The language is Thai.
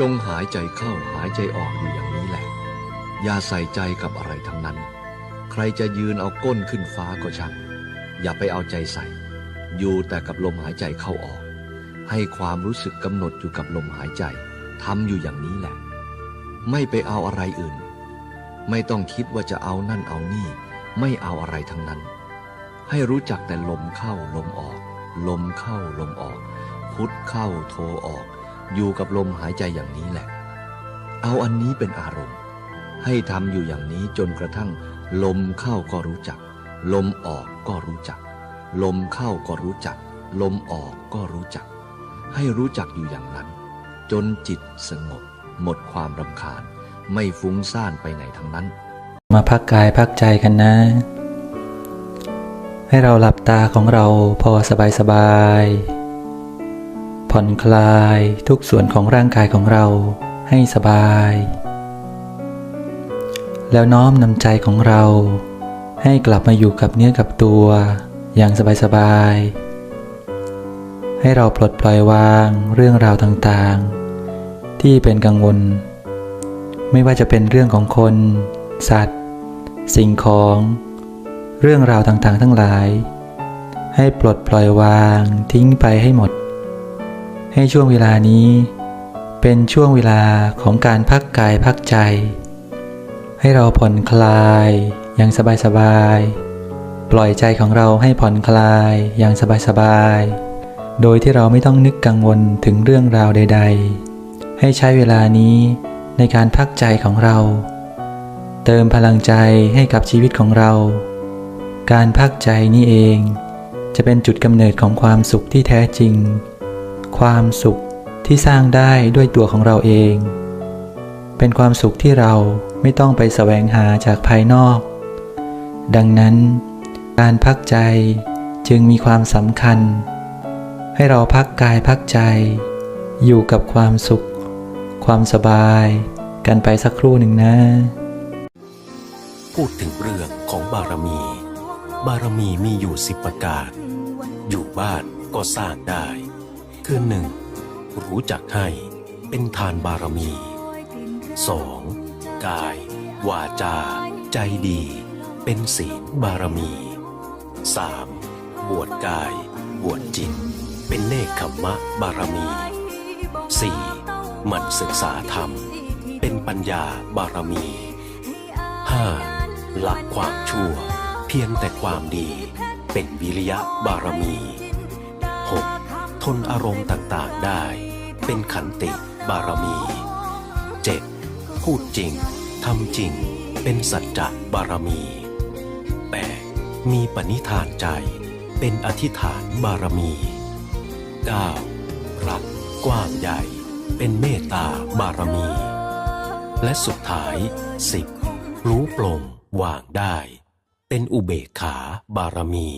จงหายใจเข้าหายใจออกอยู่อย่างนี้แหละ อย่าใส่ใจกับอะไรทั้งนั้น ใครจะยืนเอาก้นขึ้นฟ้าก็ช่างอย่าไปเอาใจใส่ อยู่แต่กับลมหายใจเข้าออก ให้ความรู้สึกกำหนดอยู่กับลมหายใจทำอยู่อย่างนี้แหละ ไม่ไปเอาอะไรอื่น ไม่ต้องคิดว่าจะเอานั่นเอานี่ ไม่เอาอะไรทั้งนั้น ให้รู้จักแต่ลมเข้าลมออก ลมเข้าลมออก พุทเข้าโทออก อยู่กับลมหายใจอย่างนี้แหละ เอาอันนี้เป็นอารมณ์ ให้ทำอยู่อย่างนี้จนกระทั่ง ลมเข้าก็รู้จัก ลมออกก็รู้จัก ลมเข้าก็รู้จัก ลมออกก็รู้จัก ให้รู้จักอยู่อย่างนั้น จนจิตสงบ หมดความรำคาญ ไม่ฟุ้งซ่านไปไหนทั้งนั้น มาพักกายพักใจกันนะ ให้เราหลับตาของเราพอสบายสบาย ผ่อนคลายทุกส่วนของร่างกายของเราให้สบาย แล้วน้อมนำใจของเรา ให้กลับมาอยู่กับเนื้อกับตัวอย่างสบายๆ ให้เราปลดปล่อยวางเรื่องราวต่างๆ ที่เป็นกังวล ไม่ว่าจะเป็นเรื่องของคน สัตว์ สิ่งของ เรื่องราวต่างๆ ทั้งหลาย ให้ปลดปล่อยวางทิ้งไปให้หมด ให้ช่วงเวลานี้ เป็นช่วงเวลาของการพักกายพักใจ ให้เราผ่อนคลายอย่างสบายๆปล่อยใจของเราให้ผ่อนคลายอย่างสบายๆโดยที่เราไม่ต้องนึกกังวลถึงเรื่องราวใด ๆ ให้ใช้เวลานี้ในการพักใจของเรา เติมพลังใจให้กับชีวิตของเรา การพักใจนี่เอง จะเป็นจุดกำเนิดของความสุขที่แท้จริง ความสุขที่สร้างได้ด้วยตัวของเราเอง เป็นความสุขที่เราไม่ต้องไปแสวงหาจากภายนอก ดังนั้น การพักใจจึงมีความสำคัญ ให้เราพักกายพักใจ อยู่กับความสุข ความสบาย กันไปสักครู่หนึ่งนะ พูดถึงเรื่องของบารมี บารมีมีอยู่สิบประการ อยู่บ้านก็สร้างได้ คือหนึ่งรู้จักให้เป็นทานบารมีสองกาย วาจา ใจดี เป็นศีลบารมีสามบวชกาย บวชจิต เป็นเนคขมมะบารมีสี่หมั่นศึกษาธรรม เป็นปัญญาบารมี 5. หลักความชั่ว เพียงแต่ความดี เป็นวิริยะบารมี 6. ทนอารมณ์ต่างๆได้ เป็นขันติบารมี 7. พูดจริงทำจริง เป็นสัจจะบารมี 8. มีปณิธานใจ เป็นอธิษฐานบารมี 9. รักกว้างใหญ่ เป็นเมตตาบารมี และสุดท้าย 10. รู้ปลงวางได้ เป็นอุเบกขาบารมี